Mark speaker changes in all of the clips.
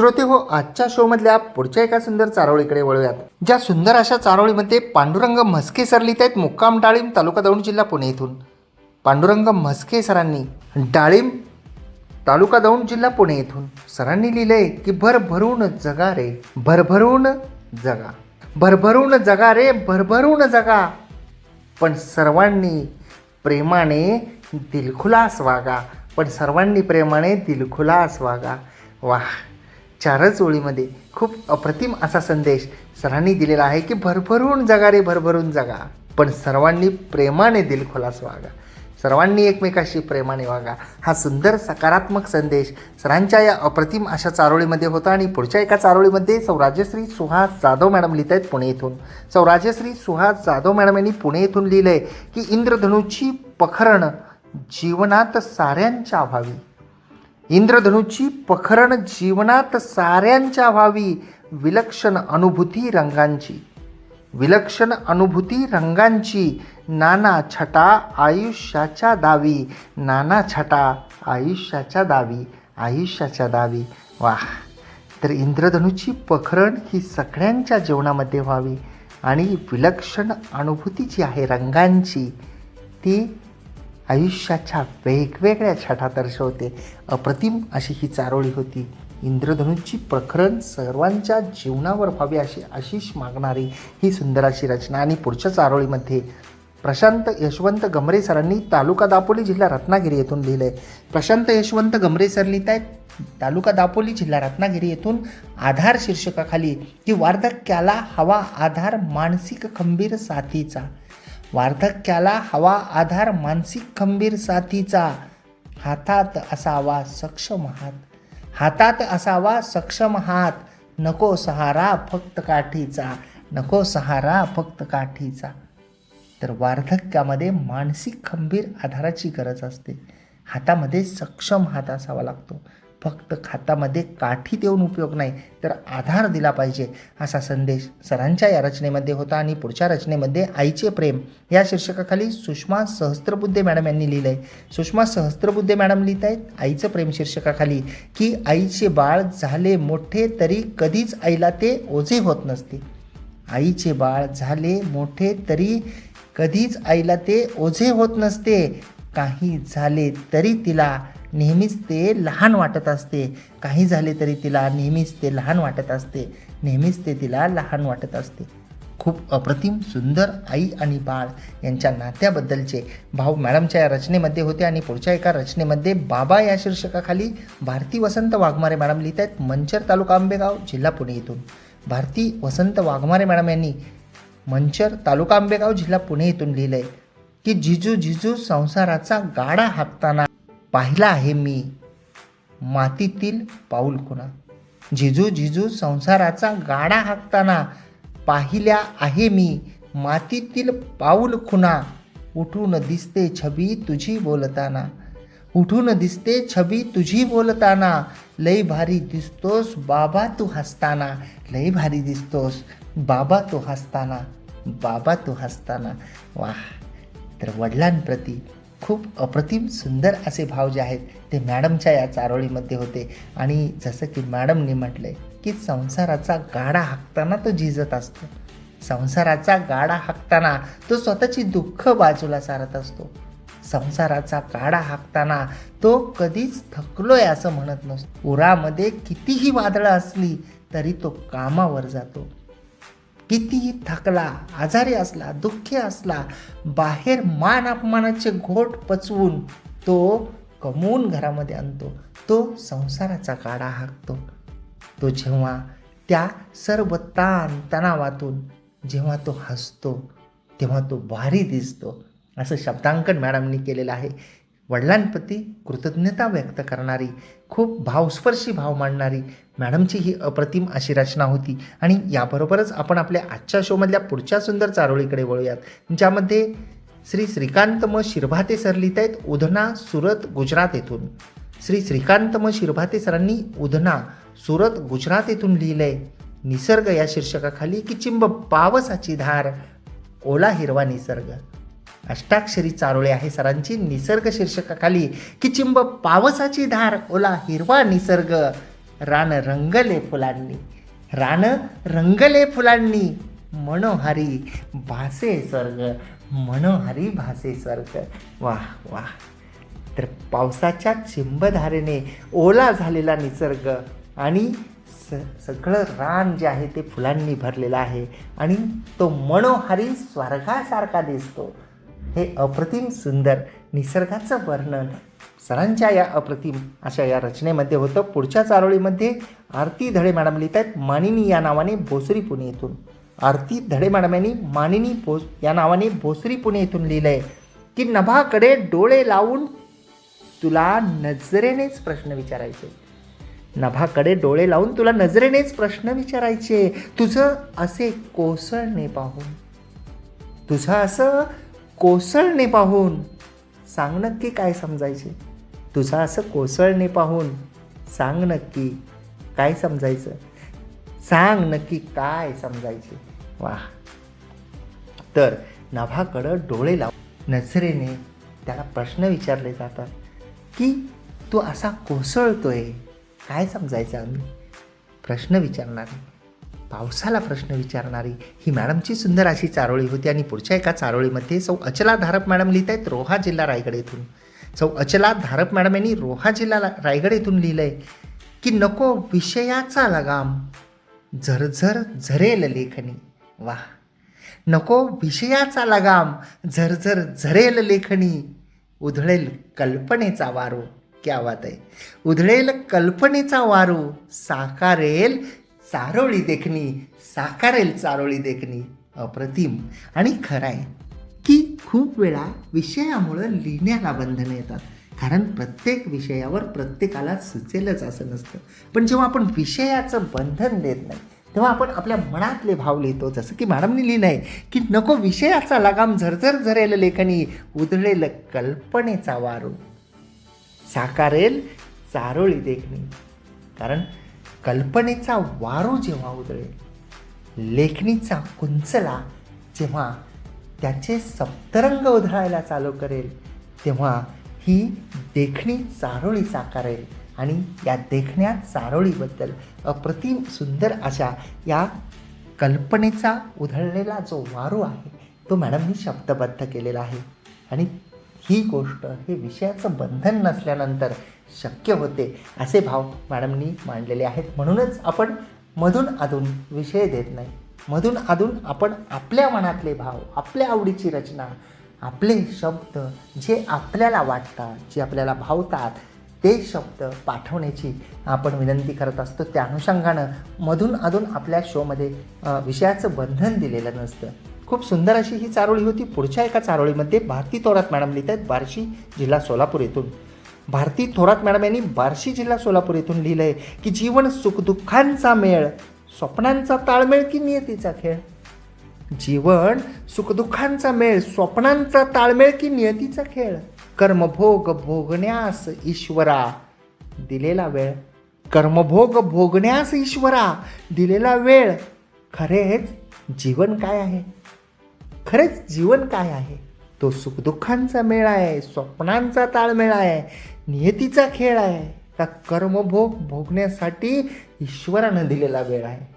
Speaker 1: श्रोते हो आजच्या शोमधल्या पुढच्या एका सुंदर चारोळीकडे वळूयात. ज्या सुंदर अशा चारोळीमध्ये पांडुरंग म्हस्के सर लिहित आहेत मुक्काम डाळिंब तालुका दौंड जिल्हा पुणे येथून पांडुरंग म्हस्के सरांनी डाळिंब तालुका दौंड जिल्हा पुणे येथून सरांनी लिहिलंय की भरभरून जगा रे भरभरून जगा. भरभरून जगा रे भरभरून जगा. पण सर्वांनी प्रेमाने दिलखुलास वागा. पण सर्वांनी प्रेमाने दिलखुलास वागा. वाह. चारच ओळीमध्ये खूप अप्रतिम असा संदेश सरांनी दिलेला आहे की भरभरून जगा रे भरभरून जगा. पण सर्वांनी प्रेमाने दिलखोलास वागा. सर्वांनी एकमेकाशी प्रेमाने वागा. हा सुंदर सकारात्मक संदेश सरांच्या या अप्रतिम अशा चारोळीमध्ये होता आणि पुढच्या एका चारोळीमध्ये सौराज्यश्री सुहास जाधव मॅडम लिहित आहेत पुणे येथून सौराज्यश्री सुहास जाधव मॅडम यांनी पुणे येथून लिहिलं आहे की इंद्रधनुची पखरण जीवनात साऱ्यांच्या अभावी इंद्रधनुची पखरण जीवनात साऱ्यांच्या व्हावी विलक्षण अनुभूती रंगांची. विलक्षण अनुभूती रंगांची नाना छटा आयुष्याच्या दावी. नाना छटा आयुष्याच्या दावी आयुष्याच्या दावी. वाह! तर इंद्रधनुची पखरण ही सगळ्यांच्या जीवनामध्ये व्हावी आणि विलक्षण अनुभूती जी आहे रंगांची ती आयुष्याच्या वेगवेगळ्या छटा दर्शवते. अप्रतिम अशी ही चारोळी होती. इंद्रधनुची प्रकरण सर्वांच्या जीवनावर व्हावी अशी आशिष मागणारी ही सुंदर अशी रचना. आणि पुढच्या चारोळीमध्ये प्रशांत यशवंत गमरे सरांनी तालुका दापोली जिल्हा रत्नागिरी येथून लिहिलं आहे प्रशांत यशवंत गमरे सर लिहित आहेत तालुका दापोली जिल्हा रत्नागिरी येथून आधार शीर्षकाखाली की वार्धक्याला हवा आधार मानसिक खंबीर साथीचा. वार्धक्याला हवा आधार मानसिक खंबीर साथीचा. हातात असावा सक्षम हात. हातात असावा सक्षम हात. नको सहारा फक्त काठीचा. नको सहारा फक्त काठीचा. तर वार्धक्यामध्ये मानसिक खंबीर आधाराची गरज असते. हातामध्ये सक्षम हात असावा लागतो. फक्त खातामध्ये काठी देऊन उपयोग नाही तर आधार दिला पाहिजे असा संदेश सरांच्या या रचनेमध्ये होता आणि पुढच्या रचनेमध्ये आईचे प्रेम या शीर्षकाखाली सुषमा सहस्त्रबुद्धे मॅडम यांनी लिहिलं आहे सुषमा सहस्त्रबुद्धे मॅडम लिहित आहेत आईचं प्रेम शीर्षकाखाली की आईचे बाळ झाले मोठे तरी कधीच आईला ते ओझे होत नसते. आईचे बाळ झाले मोठे तरी कधीच आईला ते ओझे होत नसते. काही झाले तरी तिला नेहमीच ते लहान वाटत असते. काही झाले तरी तिला नेहमीच ते लहान वाटत असते. नेहमीच ते तिला लहान वाटत असते. खूप अप्रतिम सुंदर आई आणि बाळ यांच्या नात्याबद्दलचे भाव मॅडमच्या या रचनेमध्ये होते आणि पुढच्या एका रचनेमध्ये बाबा या शीर्षकाखाली भारती वसंत वाघमारे मॅडम लिहित आहेत मंचर तालुका आंबेगाव जिल्हा पुणे येथून. भारती वसंत वाघमारे मॅडम यांनी मंचर तालुका आंबेगाव जिल्हा पुणे इथून लिहिलं आहे की जिजू जिजू संसाराचा गाडा हाकताना पाहिला आहे मी. मातीतील पाऊल खुणा जिजू जिजू संसाराचा गाडा हाकताना पाहिल्या आहे मी. मातीतील पाऊल खुणा? उठून दिसते छबी तुझी बोलताना. उठून दिसते छबी तुझी बोलताना. लई भारी दिसतोस बाबा तू हसताना. लई भारी दिसतोस बाबा तू हसताना. बाबा तू हसताना. वाह! तर वडिलांप्रती खूप अप्रतिम सुंदर असे भाव जे आहेत ते मॅडमच्या या चारोळीमध्ये होते. आणि जसं की मॅडमने म्हटलंय की संसाराचा गाडा हाकताना तो झिजत असतो. संसाराचा गाडा हाकताना तो स्वतःची दुःख बाजूला सारत असतो. संसाराचा गाडा हाकताना तो कधीच थकलोय असं म्हणत नसतो. उरामध्ये कितीही वादळं असली तरी तो कामावर जातो. कितीही थकला आजारी असला दुःखी असला बाहेर मान अपमानाचे घोट पचवून तो कमवून घरामध्ये आणतो. तो संसाराचा काढा हाकतो. तो जेव्हा त्या सर्व ताण तणावातून जेव्हा तो हसतो तेव्हा तो भारी दिसतो. असं शब्दांकन मॅडमनी केलेलं आहे. वडिलांप्रती कृतज्ञता व्यक्त करणारी खूप भावस्पर्शी भाव मांडणारी मॅडमची ही अप्रतिम अशी रचना होती. आणि याबरोबरच आपण आपल्या आजच्या शोमधल्या पुढच्या सुंदर चारोळीकडे वळूयात ज्यामध्ये श्री श्रीकांत म शिरभाते सर लिहित आहेत उधना सुरत गुजरात येथून. श्री श्रीकांत म शिरभाते सरांनी उधना सुरत गुजरात येथून लिहिलंय निसर्ग या शीर्षकाखाली की चिंब पावसाची धार ओला हिरवा निसर्ग. अष्टाक्षरी चारोळे आहे सरांची. निसर्ग शीर्षकाखाली की चिंब पावसाची धार ओला हिरवा निसर्ग. रान रंगले फुलांनी. रान रंगले फुलांनी. मनोहारी भासे स्वर्ग. मनोहारी भासे स्वर्ग. वाह वाह. तर पावसाच्या चिंबधारेने ओला झालेला निसर्ग आणि स सगळं रान जे आहे ते फुलांनी भरलेलं आहे आणि तो मनोहारी स्वर्गासारखा दिसतो. हे अप्रतिम सुंदर निसर्गाचं वर्णन. सरांच्या या अप्रतिम अशा या रचनेमध्ये होतं. पुढच्या चारोळीमध्ये आरती धडे मॅडम लिहित आहेत मानिनी या नावाने भोसरी पुणे येथून. आरती धडे मॅडम यांनी मानिनी भोस या नावाने भोसरी पुणे येथून लिहिलं आहे की नभाकडे डोळे लावून तुला नजरेनेच प्रश्न विचारायचे. नभाकडे डोळे लावून तुला नजरेनेच प्रश्न विचारायचे. तुझं असे कोसळणे पाहून. तुझं असं कोसळणे पाहून सांग नक्की काय समजायचे. तुझं असं कोसळणे पाहून सांग नक्की काय समजायचं. सांग नक्की काय समजायचे. वा. तर नभाकडं डोळे लाव. नजरेने त्याला प्रश्न विचारले जातात की तू असा कोसळतोय काय समजायचं आम्ही? प्रश्न विचारणार. पावसाला प्रश्न विचारणारी ही मॅडमची सुंदर अशी चारोळी होती आणि पुढच्या एका चारोळीमध्ये सौ अचला धारप मॅडम लिहित आहेत रोहा जिल्हा रायगड येथून सौ अचला धारप मॅडम यांनी रोहा जिल्हा रायगड येथून लिहिलं आहे की नको विषयाचा लगाम झरझर झरेल लेखनी. वा नको विषयाचा लगाम झरझर झरेल लेखणी उधळेल कल्पनेचा वारो क्या वात आहे. उधळेल कल्पनेचा वारू साकारेल चारोळी देखणी साकारेल चारोळी देखणी अप्रतिम आणि खरं आहे की खूप वेळा विषयामुळं लिहिण्याला बंधनं येतात. कारण प्रत्येक विषयावर प्रत्येकाला सुचेलच असं नसतं. पण जेव्हा आपण विषयाचं बंधन देत नाही तेव्हा आपण आपल्या मनातले भाव लिहितो जसं की मॅडमनी लिहिलं आहे की नको विषयाचा लगाम झरझर झरेल लेखनी उधळेल कल्पनेचा वारू. साकारेल चारोळी देखणी. कारण कल्पनेचा वारू जेव्हा उधळेल लेखणीचा कुंचला जेव्हा त्याचे सप्तरंग उधळायला चालू करेल तेव्हा ही देखणी चारोळी साकारेल आणि या देखण्या चारोळीबद्दल अप्रतिम सुंदर अशा या कल्पनेचा उधळलेला जो वारू आहे तो मॅडमनी शब्दबद्ध केलेला आहे. आणि ही गोष्ट हे विषयाचं बंधन नसल्यानंतर शक्य होते असे भाव मॅडमनी मांडलेले आहेत. म्हणूनच आपण मधून अधून विषय देत नाही. मधून अधून आपण आपल्या मनातले भाव आपल्या आवडीची रचना आपले शब्द जे आपल्याला वाटतात जे आपल्याला भावतात ते शब्द पाठवण्याची आपण विनंती करत असतो. त्या अनुषंगानं मधून अधून आपल्या शोमध्ये विषयाचं बंधन दिलेलं नसतं. खूप सुंदर अशी ही चारोळी होती. पुढच्या एका चारोळीमध्ये भारती तोरात मॅडम लिहित आहेत. बार्शी जिल्हा सोलापूर येथून. भारती थोरात मॅडम यांनी बार्शी जिल्हा सोलापूर येथून लिहिलं आहे की जीवन सुखदुःखांचा मेळ स्वप्नांचा ताळमेळ की नियतीचा खेळ? जीवन सुखदुःखांचा मेळ स्वप्नांचा ताळमेळ की नियतीचा खेळ? कर्मभोग भोगण्यास ईश्वरा दिलेला वेळ. कर्मभोग भोगण्यास ईश्वरा दिलेला वेळ. खरेच जीवन काय आहे? खरेच जीवन काय आहे? तो सुखदुःखांचा मेळ आहे स्वप्नांचा ताळमेळ आहे नियतीचा खेळ आहे. का कर्मभोग भोगण्यासाठी ईश्वरानं दिलेला वेळ आहे.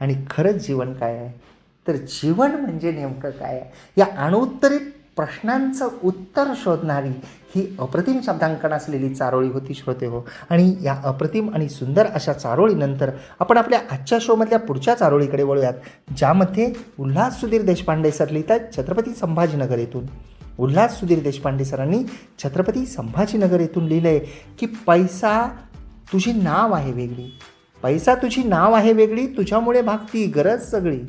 Speaker 1: आणि खरंच जीवन काय आहे? तर जीवन म्हणजे नेमकं काय आहे? या अणुत्तरित प्रश्नांचं उत्तर शोधणारी ही अप्रतिम शब्दांकन असलेली चारोळी होती श्रोते हो. आणि या अप्रतिम आणि सुंदर अशा चारोळीनंतर आपण आपल्या आजच्या शोमधल्या पुढच्या चारोळीकडे वळूयात ज्यामध्ये उल्हास सुधीर देशपांडे सर लिहितात छत्रपती संभाजीनगर येथून. उल्हास सुधीर देशपांडे सरांनी छत्रपती संभाजीनगर येथून लिहिलं आहे की पैसा तुझी नाव आहे वेगळी. पैसा तुझी नाव आहे वेगळी तुझ्यामुळे भागती गरज सगळी.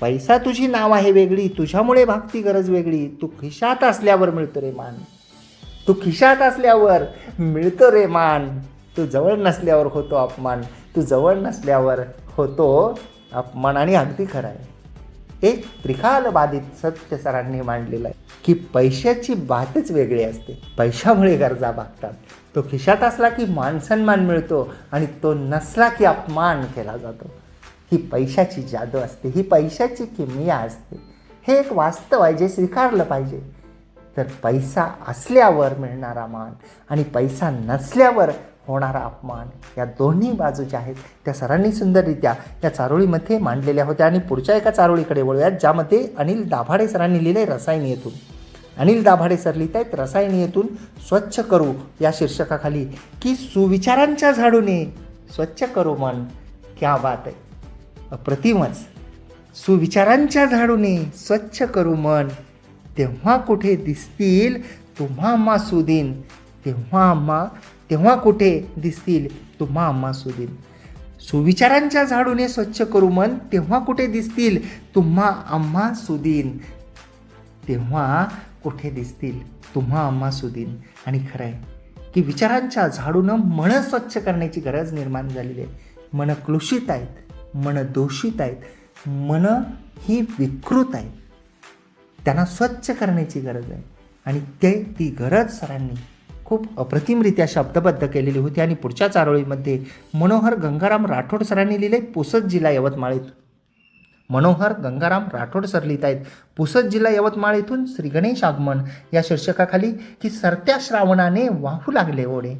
Speaker 1: पैसा तुझी नाव आहे वेगळी तुझ्यामुळे भागती गरज वेगळी. तू खिशात असल्यावर मिळतो रे मान. तू खिशात असल्यावर मिळतो रे मान. तू जवळ नसल्यावर होतो अपमान. तू जवळ नसल्यावर होतो अपमान आणि अगदी खरं आहे. एक त्रिकाल बाधित सत्य सरांनी मांडलेलं आहे की पैशाची बातच वेगळी असते. पैशामुळे गरजा भागतात. तो खिशात असला की मानसन्मान मिळतो आणि तो नसला की अपमान केला जातो. ही पैशाची जादू असते ही पैशाची किमया असते. हे एक वास्तव आहे जे स्वीकारलं पाहिजे. तर पैसा असल्यावर मिळणारा मान आणि पैसा नसल्यावर होणारा अपमान या दोन्ही बाजू ज्या आहेत त्या सरांनी सुंदररित्या या चारोळीमध्ये मांडलेल्या होत्या. आणि पुढच्या एका चारोळीकडे वळूयात ज्यामध्ये अनिल दाभाडे सरांनी लिहिले रसायनियतून. अनिल दाभाडे सर लिहित आहेत रसायनियतून स्वच्छ करू या शीर्षकाखाली की सुविचारांच्या झाडूने स्वच्छ करू मन. क्या बात आहे. अप्रतिमच सुविचारांच्या झाडूने स्वच्छ करू मन. तेव्हा कुठे दिसतील तुम्हा आम्हा सुदीन तेव्हा आम्हा तेव्हा कुठे दिसतील तुम्हा आम्हा सुदीन सुविचारांच्या झाडूने स्वच्छ करू मन तेव्हा कुठे दिसतील तुम्हा आम्हा सुदीन तेव्हा कुठे दिसतील तुम्हा आम्हा सुदीन आणि खरं आहे की विचारांच्या झाडूनं मन स्वच्छ करण्याची गरज निर्माण झालेली आहे. मन क्लुषित आहेत. मन दोषित आहेत मन ही विकृत आहेत. त्यांना स्वच्छ करण्याची गरज आहे. आणि ते ती गरज सरांनी खूप अप्रतिमरित्या शब्दबद्ध केलेली होती आणि पुढच्या चारोळीमध्ये मनोहर गंगाराम राठोड सरांनी लिहिले पुसद जिल्हा यवतमाळीत मनोहर गंगाराम राठोड सर लिहित आहेत पुसद जिल्हा यवतमाळ येथून श्री गणेश आगमन या शीर्षकाखाली की सरत्या श्रावणाने वाहू लागले ओढे.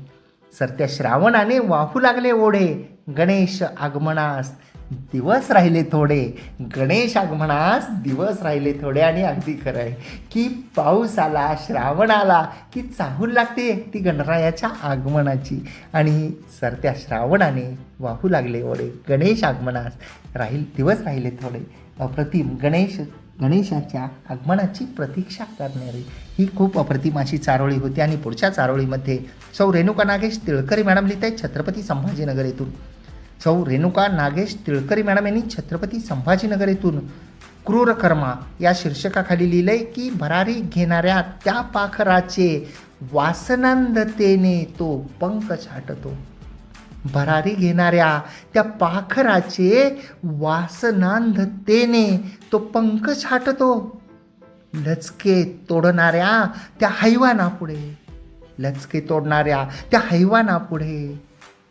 Speaker 1: सरत्या श्रावणाने वाहू लागले ओढे गणेश आगमनास दिवस राहिले थोडे. गणेश आगमनास दिवस राहिले थोडे आणि अगदी खरं आहे की पाऊस आला श्रावण आला की चाहूल लागते ती गणरायाच्या आगमनाची. आणि सरत्या श्रावणाने वाहू लागले ओढे. गणेश आगमनास राहील दिवस राहिले थोडे. अप्रतिम गणेश गणेशाच्या आगमनाची प्रतीक्षा करणारी. ही खूप अप्रतिम अशी चारोळी होती. आणि पुढच्या चारोळीमध्ये सौ रेणुका नागेश तिळकरी मॅडम लिहित आहेत छत्रपती संभाजीनगर येथून. सौ रेणुका नागेश तिळकरी मॅडम यांनी छत्रपती संभाजीनगर येथून क्रूरकर्मा या शीर्षकाखाली लिहिलंय की भरारी घेणाऱ्या त्या पाखराचे वासनांधतेने तो पंख छाटतो. भरारी घेणाऱ्या त्या पाखराचे वासनांधतेने तो पंख छाटतो. लचके तोडणाऱ्या त्या हैवानापुढे लचके तोडणाऱ्या त्या हैवानापुढे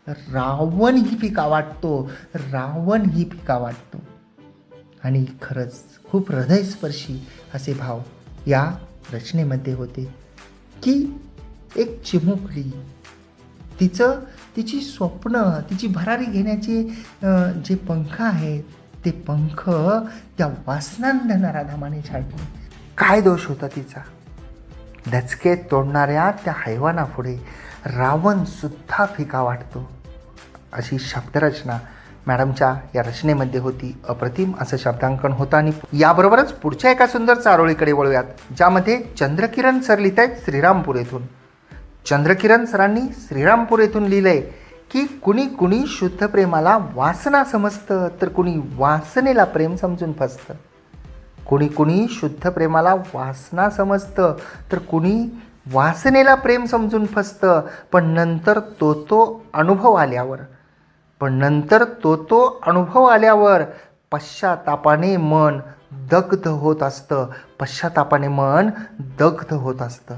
Speaker 1: रावण ही फिका वाटतो रावण ही फिका वाटतो. आणि खरंच खूप हृदयस्पर्शी असे भाव या रचनेमध्ये होते. की एक चिमुकली तिचं तिची स्वप्न तिची भरारी घेण्याचे जे पंख आहेत ते पंख त्या वासनांना राधामाने छाडले. काय दोष होता तिचा? धचके तोडणाऱ्या त्या हैवानापुढे रावणसुद्धा फिका वाटतो. अशी शब्दरचना मॅडमच्या या रचनेमध्ये होती. अप्रतिम असं शब्दांकन होतं आणि याबरोबरच पुढच्या एका सुंदर चारोळीकडे वळूयात ज्यामध्ये चंद्रकिरण सर लिहित आहेत श्रीरामपूर येथून. चंद्रकिरण सरांनी श्रीरामपूर येथून लिहिलंय की कुणी कुणी शुद्ध प्रेमाला वासना समजतं तर कुणी वासनेला प्रेम समजून फसतं. कुणी कुणी शुद्ध प्रेमाला वासना समजतं तर कुणी वासनेला प्रेम समजून फसतं. पण नंतर तो तो अनुभव आल्यावर पण नंतर तो तो अनुभव आल्यावर पश्चातापाने मन दग्ध होत असतं. पश्चातापाने मन दग्ध होत असतं.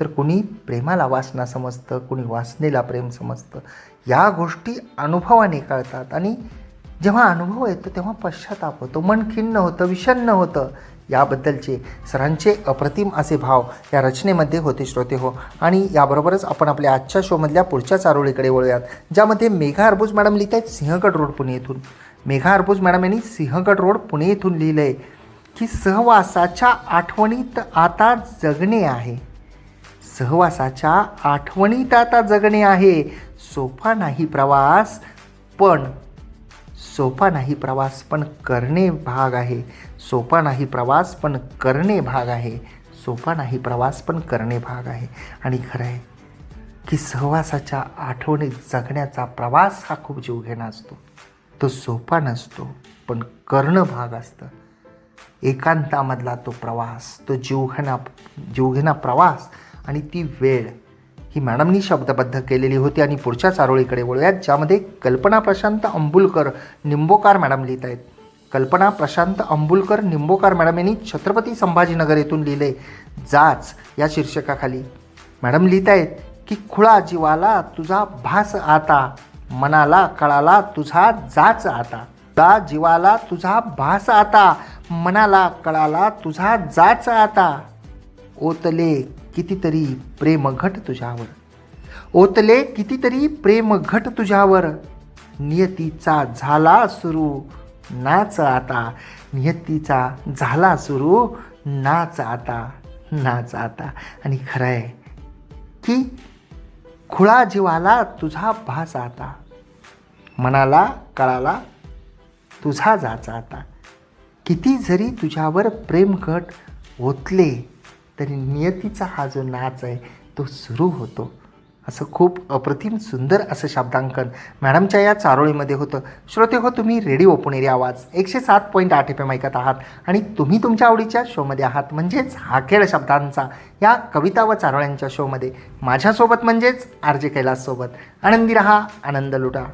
Speaker 1: तर कुणी प्रेमाला वासना समजतं कुणी वासनेला प्रेम समजतं या गोष्टी अनुभवाने कळतात. आणि जेव्हा अनुभव येतो तेव्हा पश्चाताप होतो. मन खिन्न होतं विषन्न होतं. याबद्दलचे सरांचे अप्रतिम असे भाव या रचनेमध्ये होते श्रोते हो. आणि याबरोबरच आपण आपल्या आजच्या शोमधल्या पुढच्या चारोळीकडे वळूयात ज्यामध्ये मेघा अर्बुज मॅडम लिहित आहेत सिंहगड रोड पुणे येथून. मेघा अर्बुज मॅडम यांनी सिंहगड रोड पुणे येथून लिहिलं आहे की सहवासाच्या आठवणीत आता जगणे आहे. सहवासाच्या आठवणीत आता जगणे आहे. सोपा नाही प्रवास पण सोपा नाही प्रवास पण करणे भाग आहे. सोपा नाही प्रवास पण करणे भाग आहे. सोपा नाही प्रवास पण करणे भाग आहे. आणि खरं आहे की सहवासाच्या आठवणीत जगण्याचा प्रवास हा खूप जीवघेणा असतो. तो सोपा नसतो पण करणं भाग असतं. एकांतामधला तो प्रवास तो जीवघेणा जीवघेणा प्रवास आणि ती वेळ ही मॅडमनी शब्दबद्ध केलेली होती आणि पुढच्या चारोळीकडे वळूयात ज्यामध्ये कल्पना प्रशांत अंबुलकर निंबोकार मॅडम लिहित आहेत. कल्पना प्रशांत अंबुलकर निंबोकार मॅडम यांनी छत्रपती संभाजीनगर येथून लिहिले जाच या शीर्षकाखाली. मॅडम लिहित आहेत की खुळा जीवाला तुझा भास आता मनाला कळाला तुझा जाच आता. खुळा जीवाला तुझा भास आता मनाला कळाला तुझा जाच आता. ओतले कितीतरी प्रेमघट तुझ्यावर. ओतले कितीतरी प्रेम घट तुझ्यावर. नियतीचा झाला सुरू नाच आता. नियतीचा झाला सुरू नाच आता नाच आता. आणि खरं आहे की खुळा जीवाला तुझा भास आता. मनाला कळाला तुझा जाचा आता. किती जरी तुझ्यावर प्रेमघट ओतले तरी नियतीचा हा जो नाच आहे तो सुरू होतो. असं खूप अप्रतिम सुंदर असं शब्दांकन मॅडमच्या या चारोळीमध्ये होतं. श्रोते हो तुम्ही रेडिओ पुणेरी आवाज एकशे सात पॉईंट आठ एफ एम ऐकत आहात आणि तुम्ही तुमच्या आवडीच्या शोमध्ये आहात. म्हणजेच हा खेळ शब्दांचा या कविता व चारोळ्यांच्या शोमध्ये. माझ्यासोबत म्हणजेच आर जे कैलाससोबत. आनंदी रहा आनंद लुटा.